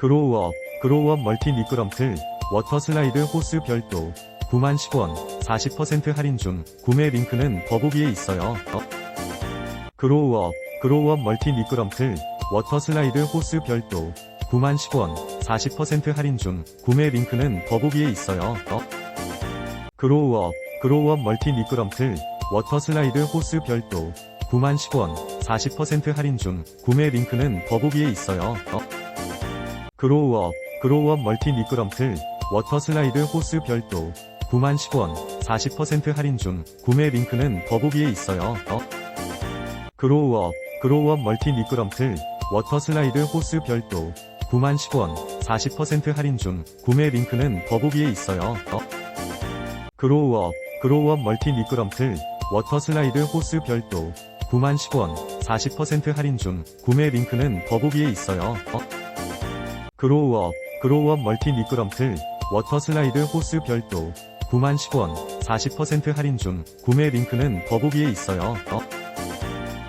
그로우업, 그로우업 멀티 미끄럼틀, 워터슬라이드 호스 별도, 9만 10원, 40% 할인 중, 구매 링크는 더보기에 있어요. 어? 그로우업, 그로우업 멀티 미끄럼틀, 워터슬라이드 호스 별도, 9만 10원, 40% 할인 중, 구매 링크는 더보기에 있어요. 어? 그로우업, 그로우업 멀티 미끄럼틀, 워터슬라이드 호스 별도, 9만 10원, 40% 할인 중, 구매 링크는 더보기에 있어요. 어? 그로우업, 그로우업 멀티 미끄럼틀, 워터슬라이드 호스 별도, 9만 10원, 40% 할인 중, 구매 링크는 더보기에 있어요. 어? 그로우업, 그로우업 멀티 미끄럼틀, 워터슬라이드 호스 별도, 9만 10원, 40% 할인 중, 구매 링크는 더보기에 있어요. 어? 그로우업, 그로우업 멀티 미끄럼틀, 워터슬라이드 호스 별도, 9만 10원, 40% 할인 중, 구매 링크는 더보기에 있어요. 어? 그로우업, 그로우업 멀티 미끄럼틀, 워터슬라이드 호스 별도, 9만 10원, 40% 할인 중, 구매 링크는 더보기에 있어요. 어?